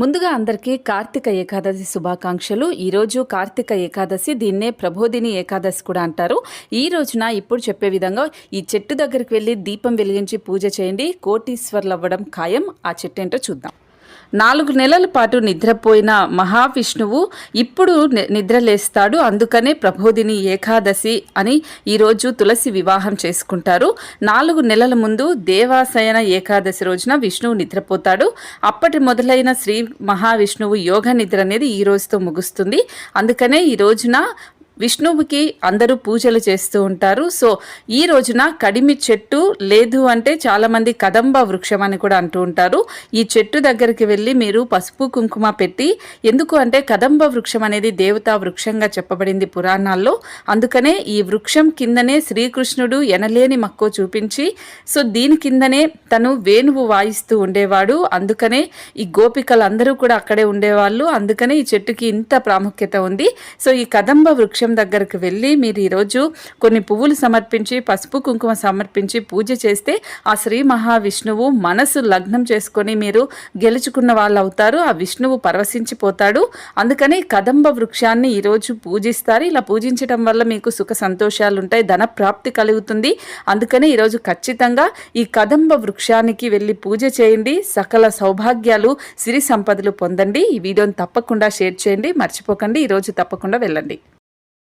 ముందుగా అందరికీ కార్తీక ఏకాదశి శుభాకాంక్షలు. ఈరోజు కార్తీక ఏకాదశి దీన్నే ప్రబోధిని ఏకాదశి కూడా అంటారు. ఈ రోజున ఇప్పుడు చెప్పే విధంగా ఈ చెట్టు దగ్గరికి వెళ్ళి దీపం వెలిగించి పూజ చేయండి. కోటీశ్వర్లు అవ్వడం ఖాయం. ఆ చెట్టు ఏంటో చూద్దాం. నాలుగు నెలల పాటు నిద్రపోయిన మహావిష్ణువు ఇప్పుడు ని- నిద్రలేస్తాడు. అందుకనే ప్రబోధిని ఏకాదశి అని ఈరోజు తులసి వివాహం చేసుకుంటారు. నాలుగు నెలల ముందు దేవాసయన ఏకాదశి రోజున విష్ణువు నిద్రపోతాడు. అప్పటి మొదలైన శ్రీ మహావిష్ణువు యోగ నిద్ర అనేది ఈ రోజుతో ముగుస్తుంది. అందుకనే ఈ రోజున విష్ణువుకి అందరూ పూజలు చేస్తూ ఉంటారు. సో ఈ రోజున కడిమి చెట్టు లేదు అంటే చాలామంది కదంబ వృక్షం అని కూడా అంటూ ఉంటారు. ఈ చెట్టు దగ్గరికి వెళ్ళి మీరు పసుపు కుంకుమ పెట్టి ఎందుకు అంటే కదంబ వృక్షం అనేది దేవతా వృక్షంగా చెప్పబడింది పురాణాల్లో. అందుకనే ఈ వృక్షం కిందనే శ్రీకృష్ణుడు ఎనలేని మక్కువ చూపించి సో దీని కిందనే తను వేణువు వాయిస్తూ ఉండేవాడు. అందుకనే ఈ గోపికలు అందరూ కూడా అక్కడే ఉండేవాళ్ళు. అందుకనే ఈ చెట్టుకి ఇంత ప్రాముఖ్యత ఉంది. సో ఈ కదంబ వృక్షం దగ్గరకు వెళ్ళి మీరు ఈరోజు కొన్ని పువ్వులు సమర్పించి పసుపు కుంకుమ సమర్పించి పూజ చేస్తే ఆ శ్రీ మహావిష్ణువు మనసు లగ్నం చేసుకొని మీరు గెలుచుకున్న వాళ్ళు అవుతారు ఆ విష్ణువు పరవశించిపోతాడు. అందుకని కదంబ వృక్షాన్ని ఈరోజు పూజిస్తారు. ఇలా పూజించడం వల్ల మీకు సుఖ సంతోషాలు ఉంటాయి ధన ప్రాప్తి కలుగుతుంది. అందుకని ఈరోజు ఖచ్చితంగా ఈ కదంబ వృక్షానికి వెళ్ళి పూజ చేయండి. సకల సౌభాగ్యాలు సిరి సంపదలు పొందండి. ఈ వీడియోని తప్పకుండా షేర్ చేయండి. మర్చిపోకండి. ఈరోజు తప్పకుండా వెళ్ళండి.